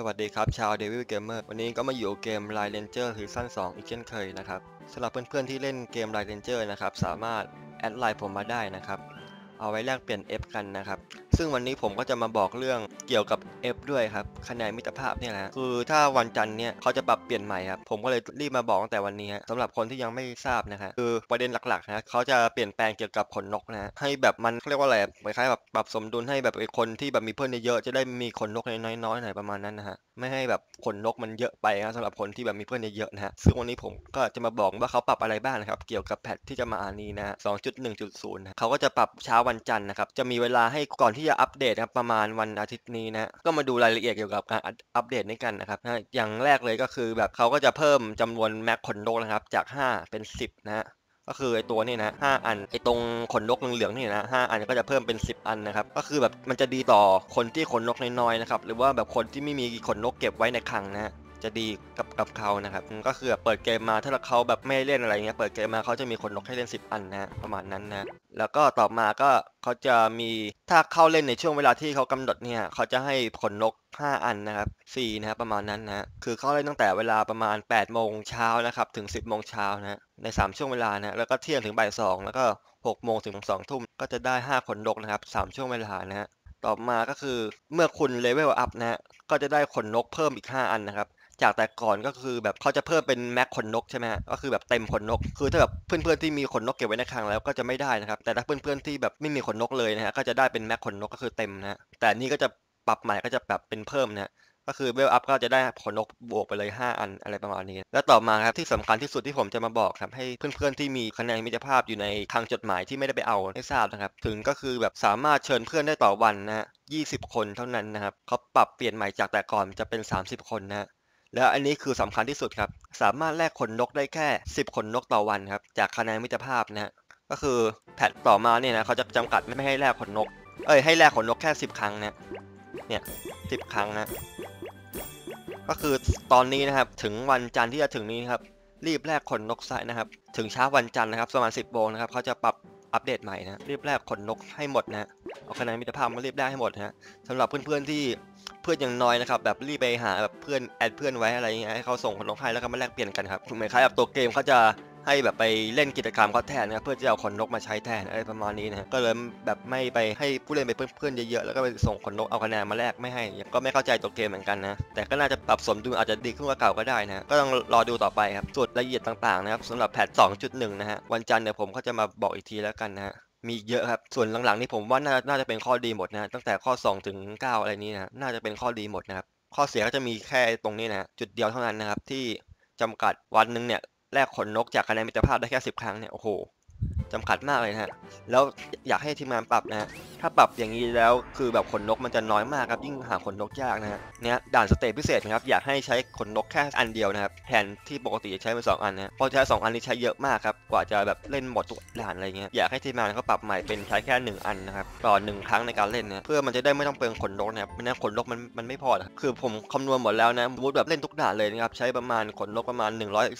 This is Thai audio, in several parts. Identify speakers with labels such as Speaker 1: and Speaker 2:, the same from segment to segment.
Speaker 1: สวัสดีครับชาวเดวิลเกมเมอร์วันนี้ก็มาอยู่เกม Line Ranger ซีซั่น2อีกเช่นเคยนะครับสำหรับเพื่อนๆที่เล่นเกม Line Ranger นะครับสามารถแอดไลน์ผมมาได้นะครับ เอาไว้แลกเปลี่ยน F กันนะครับ ซึ่งวันนี้ผมก็จะมาบอกเรื่องเกี่ยวกับ F ด้วยครับคะแนนมิตรภาพเนี่ยนะคือถ้าวันจันทร์เนี่ยเขาจะปรับเปลี่ยนใหม่ครับ ผมก็เลยรีบมาบอกตั้งแต่วันนี้ฮะสำหรับคนที่ยังไม่ทราบนะครับคือประเด็นหลักๆนะเขาจะเปลี่ยนแปลงเกี่ยวกับขนนกนะฮะให้แบบมันเรียกว่าอะไรคล้ายๆแบบปรับสมดุลให้แบบไอ้คนที่แบบมีเพื่อนเยอะจะได้มีขนนกน้อยๆหน่อยประมาณนั้นนะฮะไม่ให้แบบขนนกมันเยอะไปนะสำหรับคนที่แบบมีเพื่อนเยอะๆนะฮะซึ่งวันนี้ผมก็จะมาบอกว่าเขาปรับอะไรบ้างนะครับเกี่ยวกับแพทที่จะมาอันนี้นะ2.1.0นะเขาก็จะปรับเช้าวันจันทร์นะครับจะมีเวลาให้ก่อนที่จะอัปเดตครับประมาณวันอาทิตย์นี้นะก็มาดูรายละเอียดเกี่ยวกับการอัปเดตนี้กันนะครับนะอย่างแรกเลยก็คือแบบเขาก็จะเพิ่มจำนวนแม็กขนนกนะครับจาก 5 เป็น 10 นะฮะก็คือไอตัวนี้นะห้าอันไอตรงขนนกเหลืองๆนี่นะห้าอันก็จะเพิ่มเป็น 10 อันนะครับก็คือแบบมันจะดีต่อคนที่ขนนกน้อยๆนะครับหรือว่าแบบคนที่ไม่มีขนนกเก็บไว้ในคลังนะ จะดีกับกับเขานะครับก็คือแบบเปิดเกมมาถ้าเขาแบบไม่เล่นอะไรเงี้ยเปิดเกมมาเขาจะมีขนนกให้เล่น 10 อันนะประมาณนั้นนะแล้วก็ต่อมาก็เขาจะมีถ้าเข้าเล่นในช่วงเวลาที่เขากำหนดเนี่ยเขาจะให้ขนนก 5 อันนะครับฟรีนะครับประมาณนั้นนะคือเข้าเล่นตั้งแต่เวลาประมาณ8โมงเช้านะครับถึง 10โมงเช้านะใน 3 ช่วงเวลานะแล้วก็เที่ยงถึงบ่าย2แล้วก็6โมงถึง2ทุ่มก็จะได้ 5 ขนนกนะครับ3ช่วงเวลานะต่อมาก็คือเมื่อคุณเลเวลอัพนะฮะก็จะได้ขนนกเพิ่มอีก 5 อันนะครับ จากแต่ก่อนก็คือแบบเขาจะเพิ่มเป็นแม็กขนนกใช่ไหมฮะก็คือแบบเต็มขนนก คือถ้าแบบเพื่อนๆที่มีขนนกเก็บไว้ในคลังแล้วก็จะไม่ได้นะครับแต่ถ้าเพื่อนๆที่แบบไม่มีขนนกเลยนะฮะก็จะได้เป็นแม็กขนนกก็คือเต็มนะฮะแต่นี่ก็จะปรับใหม่ก็จะแบบเป็นเพิ่มนะฮะก็คือเวลอัพก็จะได้ขนนกบวกไปเลย 5 อันอะไรประมาณนี้ แล้วต่อมาครับที่สำคัญที่สุดที่ผมจะมาบอกครับให้เพื่อนๆที่มีคะแนนมิตรภาพอยู่ในคลังจดหมายที่ไม่ได้ไปเอาให้ทราบนะครับ ถึงก็คือแบบสามารถเชิญเพื่อนได้ต่อวันนะ20 คนเท่านั้นนะครับเขาปรับเปลี่ยนใหม่จากแต่ก่อนจะเป็น 30 คนนะ แล้วอันนี้คือสำคัญที่สุดครับ สามารถแลกขนนกได้แค่ 10 ขนนกต่อวันครับ จากคะแนนมิตรภาพนะฮะ ก็คือแพทต่อมาเนี่ยนะเขาจะจำกัดไม่ให้แลกขนนก เอ้ยให้แลกขนนกแค่ 10 ครั้งนะ เนี่ย10ครั้งนะ ก็คือตอนนี้นะครับถึงวันจันทร์ที่จะถึงนี้ครับ รีบแลกขนนกซะนะครับ ถึงเช้าวันจันทร์นะครับประมาณ10โมงนะครับเขาจะปรับอัปเดตใหม่นะ รีบแลกขนนกให้หมดนะ เอาคะแนนมิตรภาพมารีบแลกให้หมดนะฮะสำหรับเพื่อนๆที่เพื่อนยังน้อยนะครับแบบรีบไปหาแบบเพื่อนแอดเพื่อนไว้อะไรเงี้ยให้เขาส่งขนนกให้แล้วก็มาแลกเปลี่ยนกันครับเหมือนคล้ายแบบตัวเกมเขาจะให้แบบไปเล่นกิจกรรมเขาแทนนะครับเพื่อจะเอาขนนกมาใช้แทนอะไรประมาณนี้นะก็เลยแบบไม่ไปให้ผู้เล่นไปเพื่อนๆเยอะๆแล้วก็ไปส่งขนนกเอาคะแนนมาแลกไม่ให้ก็ไม่เข้าใจตัวเกมเหมือนกันนะแต่ก็น่าจะปรับสมดุลอาจจะดีขึ้นกว่าเก่าก็ได้นะก็ต้องรอดูต่อไปครับส่วนรายละเอียดต่างๆนะครับสำหรับแพท2.1 นะฮะวันจันทร์เนี่ยผมก็จะมาบอกอีกทีแล้วกันนะฮะ มีเยอะครับ ส่วนหลังๆนี่ผมว่าน่าน่าจะเป็นข้อดีหมดนะตั้งแต่ข้อ2ถึง9อะไรนี้นะน่าจะเป็นข้อดีหมดนะครับ ข้อเสียก็จะมีแค่ตรงนี้นะจุดเดียวเท่านั้นนะครับ ที่จำกัดวันหนึ่งเนี่ยแลกขนนกจากคะแนนมิตรภาพได้แค่10ครั้งเนี่ยโอ้โห จำกัดมากเลยนะฮะ แล้วอยากให้ทีมงานปรับนะฮะ ถ้าปรับอย่างนี้แล้วคือแบบขนนกมันจะน้อยมากครับ ยิ่งหาขนนกยากนะฮะ เนี่ยด่านสเตจพิเศษนะครับ อยากให้ใช้ขนนกแค่อันเดียวนะครับ แทนที่ปกติจะใช้เป็นสองอันนะเพราะใช้สองอันนี้ใช้เยอะมากครับ กว่าจะแบบเล่นหมดทุกด่านอะไรเงี้ย อยากให้ทีมงานเขาปรับใหม่เป็นใช้แค่หนึ่งอันนะครับ ต่อหนึ่งครั้งในการเล่นนะเพื่อมันจะได้ไม่ต้องเปลืองขนนกนะครับไม่งั้นขนนกมันมันไม่พอนะคือผมคำนวณหมดแล้วนะสมมติแบบเล่นทุกด่านเลยนะครับ ใช้ประมาณขนนกประมาณ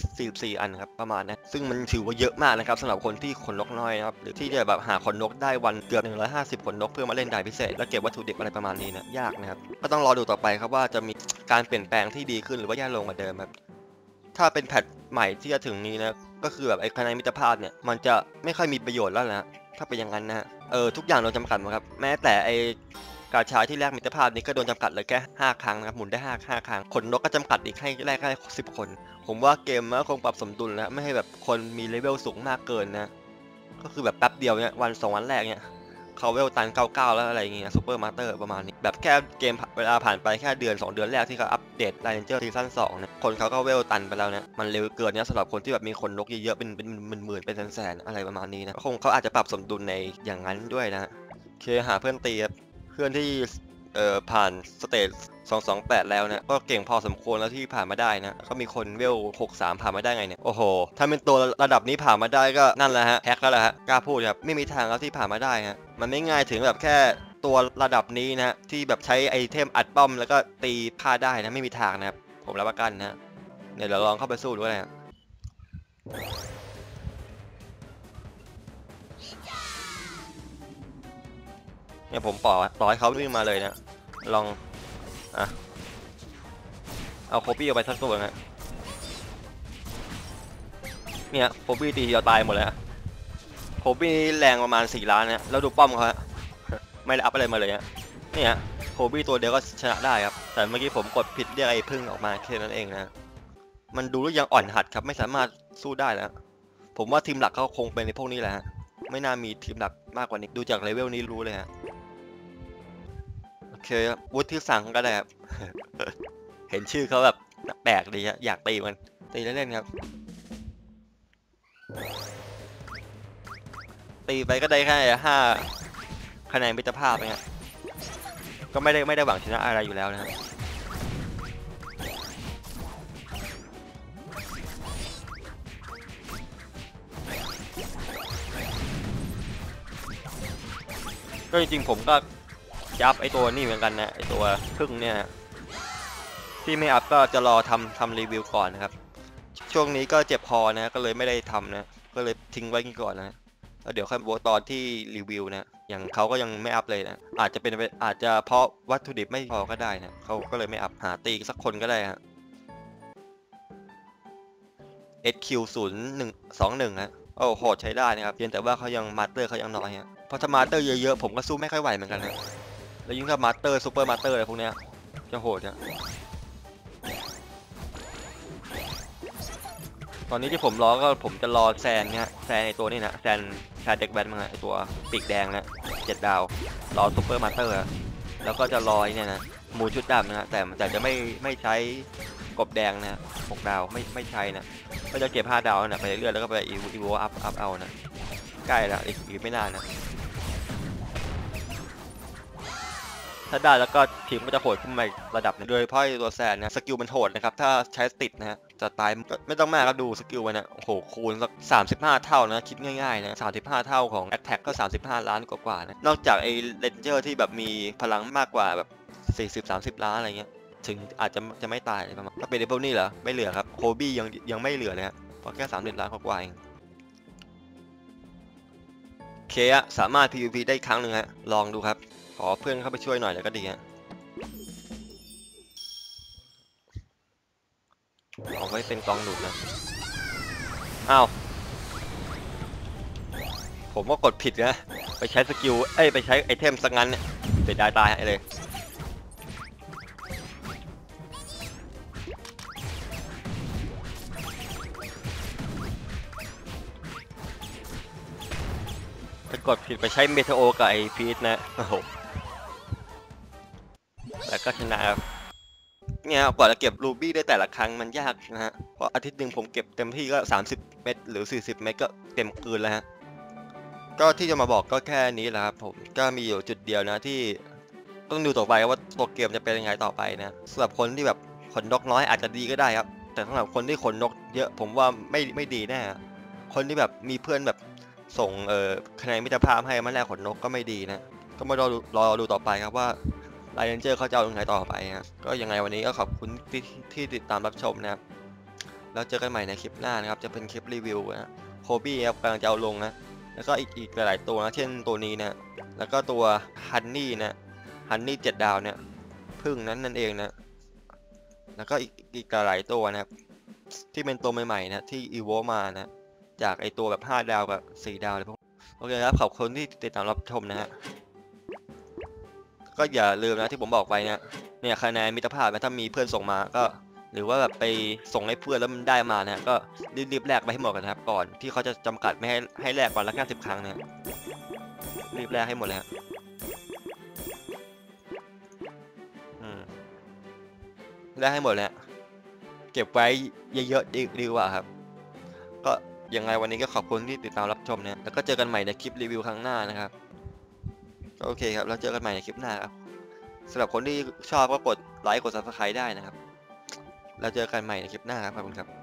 Speaker 1: 144 อันครับประมาณนะ ซึ่งมันถือว่าเยอะมากนะครับสำหรับคนที่ขนนกน้อยนะครับหรือที่จะแบบหาขนนกได้วันเกือบ 150 ขนนกเพื่อมาเล่นด่านพิเศษ แล้วเก็บวัตถุดิบอะไรประมาณนี้นะยากนะครับก็ต้องรอดูต่อไปครับว่าจะมีการเปลี่ยนแปลงที่ดีขึ้นหรือว่าแย่ลงกว่าเดิมครับถ้าเป็นแพทใหม่ที่จะถึงนี้นะก็คือแบบไอ้คะแนนมิตรภาพเนี่ยมันจะไม่ค่อยมีประโยชน์แล้วนะถ้าเป็นอย่างนั้นนะเออทุกอย่างโดนจำกัดหมดครับแม้แต่ไอ้กาชาที่แลกมิตรภาพนี้ก็โดนจำกัดเลยแค่5ครั้งนะครับหมุนได้5 5ครั้งขนนกก็จำกัดอีกให้แลกแค่10 คน ผมว่าเกมมันก็คงปรับสมดุลแล้วไม่ให้แบบคนมีเลเวลสูงมากเกินนะ ก็คือแบบแป๊บเดียวเนี่ยวันสองวันแรกเนี่ยเขาเวลตัน99แล้วอะไรอย่างเงี้ยซูเปอร์มาสเตอร์ประมาณนี้ แบบแค่เกมเวลาผ่านไปแค่เดือน 2 เดือนแรกที่เขาอัปเดตไลน์เจอร์ซีซั่น2เนี่ยคนเขาก็เวลตันไปแล้วเนี่ยมันเร็วเกินเนี่ยสำหรับคนที่แบบมีคนนกเยอะๆเป็นเป็นหมื่นๆเป็นแสนๆอะไรประมาณนี้นะคงเขาอาจจะปรับสมดุลในอย่างนั้นด้วยนะฮะโอเคหาเพื่อนตีครับเพื่อนที่เอ่อผ่านสเตจ 228 แล้วนะก็เก่งพอสมควรแล้วที่ผ่านมาได้นะก็มีคนเวล 63 ผ่านมาได้ไงเนี่ย โอ้โห ถ้าเป็นตัวระดับนี้ผ่านมาได้ก็นั่นแหละฮะแฮกแล้วแหละฮะ กล้าพูดครับ ไม่มีทางแล้วที่ผ่านมาได้ฮะ มันไม่ง่ายถึงแบบแค่ตัวระดับนี้นะที่แบบใช้ไอเทมอัดป้อมแล้วก็ตีพลาดได้นะไม่มีทางนะครับ ผมรับประกันนะเดี๋ยวเราลองเข้าไปสู้ดูก็ได้ฮะเนี่ยผมปล่อยปล่อยให้เขาวิ่งมาเลยนะ ลอง อะ เอาโคบี้เอาไปสักตัวนะเนี่ยโคบี้ตีเดียวตายหมดเลยอะโคบี้แรงประมาณสี่ล้านเนะแล้วดูป้อมเขาฮะไม่ได้อัพอะไรมาเลยฮะเนี่ยโคบี้ตัวเดียวก็ชนะได้ครับ แต่เมื่อกี้ผมกดผิดเรียกไอ้พึ่งออกมาแค่นั้นเองนะ มันดูแล้วยังอ่อนหัดครับ ไม่สามารถสู้ได้แล้ว ผมว่าทีมหลักเขาคงเป็นในพวกนี้แหละฮะ ไม่น่ามีทีมหลักมากกว่านี้ ดูจากเลเวลนี้รู้เลยฮะ โอเคครับวุฒิสั่งก็ได้ครับ เห็นชื่อเขาแบบแปลกดีฮะอยากตีมัน ตีเล่นๆครับ ตีไปก็ได้แค่ห้าคะแนนมิตรภาพเองฮะก็ไม่ได้ไม่ได้หวังชนะอะไรอยู่แล้วนะฮะก็จริงๆผมก็ จะอัพไอตัวนี่เหมือนกันนะไอตัวพึ่งเนี่ยที่ไม่อัพก็จะรอทำทำรีวิวก่อนนะครับ ช่วงนี้ก็เจ็บคอนะก็เลยไม่ได้ทำนะ ก็เลยทิ้งไว้ก่อนนะแล้วเดี๋ยวค่อยโบตอนที่รีวิวนะ อย่างเขาก็ยังไม่อัพเลยนะ อาจจะเป็นอาจจะเพราะวัตถุดิบไม่พอก็ได้นะเขาก็เลยไม่อัพหาตีสักคนก็ได้ฮะ SQ 0 1 2 1ฮะโอ้โหดใช้ได้นะครับ เพียงแต่ว่าเขายังมาสเตอร์เขายังน้อยฮะพราะถ้ามาสเตอร์เยอะๆ ผมก็สู้ไม่ค่อยไหวเหมือนกันนะ แล้วยิ่งถ้ามาสเตอร์ซูเปอร์มาสเตอร์อะไรพวกเนี้ยจะโหดนะตอนนี้ที่ผมรอก็ผมจะรอแซนเนี่ยแซนไอตัวนี้นะแซนแซนเด็กแบนมาไอตัวปีกแดงนะเจ็ดดาวรอซูเปอร์มาสเตอร์แล้วก็จะรอไอเนี่ยนะหมูชุดดำนะแต่แต่จะไม่ไม่ใช้กบแดงนะหกดาวไม่ไม่ใช้นะก็จะเก็บ5ดาวนะไปเรื่อยๆแล้วก็ไปอีวิวอัพอัพเอานะใกล้ล้วอีกอีกไม่นานนะ ถ้าได้แล้วก็ทีมก็จะโหดขึ้นมาอีกระดับนึงโดยเฉพาะไอ้ตัวแซนนะสกิลมันโหดนะครับ ถ้าใช้ติดนะฮะจะตายไม่ต้องมากครับดูสกิลมันนะโอ้โหคูณสัก35 เท่านะ คิดง่ายๆนะ35 เท่าของ Attack ก็ 35 ล้านกว่าๆนะ นอกจากไอ้เลนเจอร์ที่แบบมีพลังมากกว่าแบบ 40-30 ล้านอะไรเงี้ยถึงอาจจะจะไม่ตายประมาณถ้าเป็นไอ้พวนี้เหรอ ไม่เหลือครับโคบี้ยังยังไม่เหลือเลยฮะเพราะแค่สามสิบล้านกว่าๆเองเคอะสามารถ PVP ได้ครั้งหนึ่งฮะลองดูครับ ขอเพื่อนเข้าไปช่วยหน่อยแล้วก็ดีฮะเอาไว้เป็นกองหนุนนะอ้าวผมก็กดผิดนะ ไปใช้สกิล เอ้ย ไปใช้ไอเทมสักงั้นเนี่ยเสียดายตายเลย ไปกดผิดไปใช้เมทโอกับไอพีทนะ โอ้โห แล้วก็ชนะครับเนี่ยกว่าจะเก็บรูบี้ได้แต่ละครั้งมันยากนะฮะเพราะอาทิตย์หนึ่งผมเก็บเต็มที่ก็ 30 เม็ดหรือ 40 เม็ดก็เต็มคืนแล้วฮะก็ที่จะมาบอกก็แค่นี้แหละครับผมก็มีอยู่จุดเดียวนะที่ต้องดูต่อไปว่าตัวเกมจะเป็นยังไงต่อไปนะสำหรับคนที่แบบขนนกน้อยอาจจะดีก็ได้ครับ แต่สำหรับคนที่ขนนกเยอะผมว่าไม่ไม่ดีแน่คนที่แบบมีเพื่อนแบบส่งเอ่อคะแนนมิตรภาพให้มาแลกขนนกก็ไม่ดีนะ ก็มารอรอดูต่อไปครับว่า ไลเนเจอร์เขาจะเอายังไงต่อไปฮะก็ยังไงวันนี้ก็ขอบคุณที่ที่ติดตามรับชมนะครับ แล้วเจอกันใหม่ในคลิปหน้านะครับ จะเป็นคลิปรีวิวนะโคบี้ครับกำลังจะเอาลงนะแล้วก็อีกอีกหลายๆตัวนะเช่นตัวนี้นะแล้วก็ตัวฮันนี่นะฮันนี่เจ็ดดาวเนี่ยพึ่งนั้นนั่นเองนะแล้วก็อีกอีกหลายตัวนะครับ ที่เป็นตัวใหม่ๆนะที่อีโวมานะจากไอตัวแบบ 5 ดาวกับ 4 ดาวอะไรพวกโอเคครับ ขอบคุณที่ติดตามรับชมนะฮะ ก็อย่าลืมนะที่ผมบอกไปเนี่ยเนี่ยคะแนนมิตรภาพนะถ้ามีเพื่อนส่งมาก็ หรือว่าแบบไปส่งให้เพื่อนแล้วมันได้มานะก็รีบๆแลกไปให้หมดกันนะครับ ก่อนที่เขาจะจำกัดไม่ให้ให้แลกวันละแค่สิบครั้งนะรีบแลกให้หมดเลยฮะอืมแลกให้หมดเลยเก็บไว้เยอะๆดีดีกว่าครับ ก็ยังไงวันนี้ก็ขอบคุณที่ติดตามรับชมเนี่ยแล้วก็เจอกันใหม่ในคลิปรีวิวครั้งหน้านะครับ โอเคครับ แล้วเจอกันใหม่ในคลิปหน้าครับสำหรับคนที่ชอบก็กดไลค์กด subscribe ได้นะครับ แล้วเจอกันใหม่ในคลิปหน้าครับขอบคุณครับ